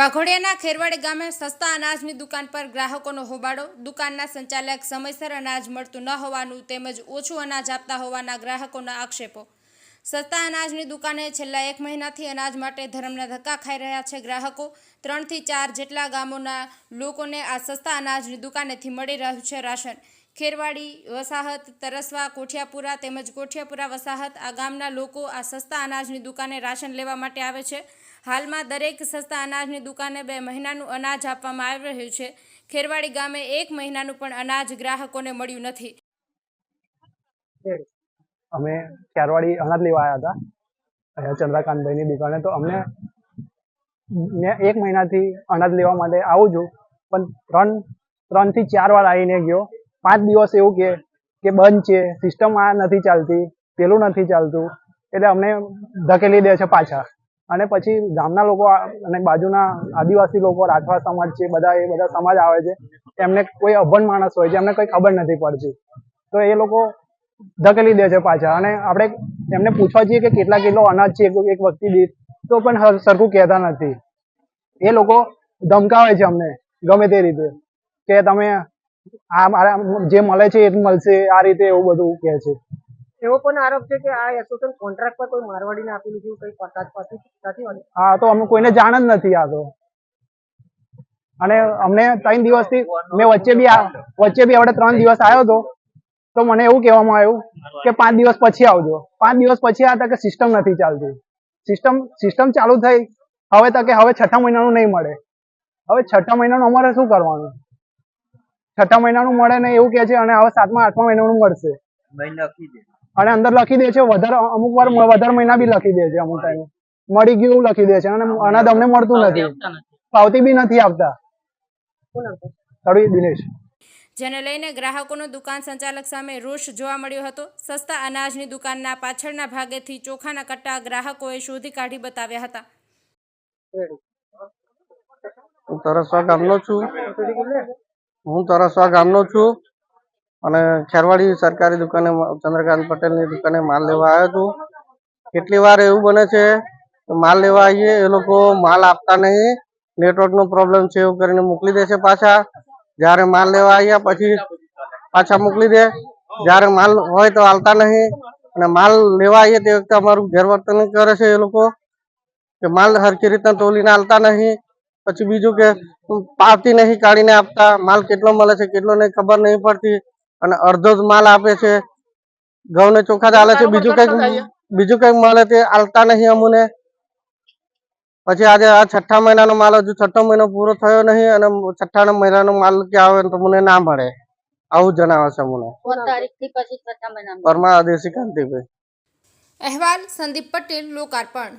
વાઘોડિયાના ખેરવાડી ગામે સસ્તા અનાજની દુકાન પર ગ્રાહકોનો હોબાળો. દુકાનના સંચાલક સમયસર અનાજ મળતું ન હોવાનું તેમજ ઓછું અનાજ આપતા હોવાના ગ્રાહકોના આક્ષેપો. સસ્તા અનાજની દુકાને છેલ્લા એક મહિનાથી અનાજ માટે ધર્મના ધક્કા ખાઈ રહ્યા છે ગ્રાહકો. ત્રણથી ચાર જેટલા ગામોના લોકોને આ સસ્તા અનાજની દુકાનેથી મળી રહ્યું છે રાશન. ખેરવાડી, વસાહત, તરસવા, કોઠિયાપુરા તેમજ કોઠિયાપુરા વસાહત આ ગામના લોકો આ સસ્તા અનાજની દુકાને રાશન લેવા માટે આવે છે. હાલમાં દરેક સસ્તા અનાજની દુકાને બે મહિનાનું અનાજ આપવામાં આવી રહ્યું છે. ખેરવાડી ગામે એક મહિનાનું પણ અનાજ ગ્રાહકોને મળ્યું નથી. અમે ચારવાડી અનાજ લેવા આવ્યા હતા ચંદ્રકાંતભાઈની દુકાને. તો અમને મેં એક મહિનાથી અનાજ લેવા માટે આવું છું, પણ ત્રણ, ત્રણથી ચાર વાર આવીને ગયો. પાંચ દિવસ એવું કે કે બંધ છે સિસ્ટમ આ નથી ચાલતી, પેલું નથી ચાલતું, એટલે અમને ધકેલી દે છે પાછા. અને પછી ગામના લોકો અને બાજુના આદિવાસી લોકો રાઠવા સમાજ છે, બધા એ બધા સમાજ આવે છે, એમને કોઈ અભણ માણસ હોય છે, એમને કંઈ ખબર નથી પડતી. તો એ લોકો ધકેલી દે છે પાછા. અને આપણે એમને પૂછવા જઈએ કે કેટલા કિલો અનાજ છે, એક- વ્યક્તિ દીઠ, તો પણ સરખું કહેતા નથી. એ લોકો ધમકાવે છે અમને, ગમે તે રીતે. કે તમે આ મારા જે મળે છે એ જ મળશે આ રીતે એવું બધું કહે છે. એવો પણ આરોપ છે કે આ એસોસિએશન કોન્ટ્રાક્ટ પર કોઈ મારવાડીને આપેલું છે કઈ પતાજ પાછી નથી આ તો અમે કોઈને જાણ જ નથી આ તો. અને અમને ત્રણ દિવસથી મેં વચ્ચે બી વચ્ચે બી આપણે ત્રણ દિવસ આવ્યો હતો તો મને એવું કહેવામાં આવ્યું કે પાંચ દિવસ પછી આવજો. પાંચ દિવસ પછી આ કે સિસ્ટમ નથી ચાલતી. સિસ્ટમ સિસ્ટમ ચાલુ થઈ હવે તો કે હવે છઠ્ઠા મહિનાનું નહીં મળે. હવે છઠ્ઠા મહિનાનું અમારે શું કરવાનું? છઠ્ઠા મહિનાનું મળે ને એવું કે છે અને હવે સાતમા આઠમા મહિનાનું મળશે. અને અંદર લખી દે છે વધારે અમુક વાર વધારે મહિના બી લખી દે છે અમુક ટાઈમે. મળી ગયું એવું લખી દે છે અને અનાજ અમને મળતું નથી. પાવતી બી નથી આપતા. તળવી દિનેશ. જેને લઈને ગ્રાહકોનો દુકાન સંચાલક સામે રોષ જોવા મળ્યો હતો. સસ્તા અનાજની દુકાનના પાછળના ભાગેથી ચોખાના કટ્ટા ગ્રાહકોએ શોધી કાઢી બતાવ્યા હતા. હું તરસવા ગામનો છું. હું તરસવા ગામનો છું અને ખેરવાડી સરકારી દુકાને ચંદ્રકાંત પટેલની દુકાને માલ લેવા આવ્યો છું. કેટલી વાર એવું બને છે કે માલ લેવા આવીએ, એ લોકો માલ આપતા નહીં, નેટવર્કનો પ્રોબ્લેમ છે એવું કરીને મોકલી દે છે પાછા. જ્યારે માલ લેવા આવ્યા પછી પાછા મોકલી દે. જ્યારે માલ હોય તો હાલતા નહીં. અને માલ લેવા આવીએ તે વખતે અમારું ગેરવર્તન કરે છે એ લોકો કે માલ સરખી રીતના તોલીને હાલતા નહીં. પછી બીજું કે પાવતી નહીં કાઢીને આપતા માલ કેટલો મળે છે કેટલો નહીં ખબર નહીં પડતી અને અડધો જ માલ આપે છે. ઘઉં ને ચોખા ચાલે છે બીજું કંઈક બીજું કંઈક મળે તે આલતા નહીં અમને. પછી આજે આ છઠ્ઠા મહિનાનો માલ હજુ છઠ્ઠો મહિનો પૂરો થયો નહીં અને છઠ્ઠા મહિનાનો માલ ક્યાં આવે તો મને ના મળે. આવું જણાવે છે મને તારીખથી પછી છઠ્ઠા પરમા દેશી કાંતિભાઈ અહેવાલ સંદીપ પટેલ લોકાર્પણ.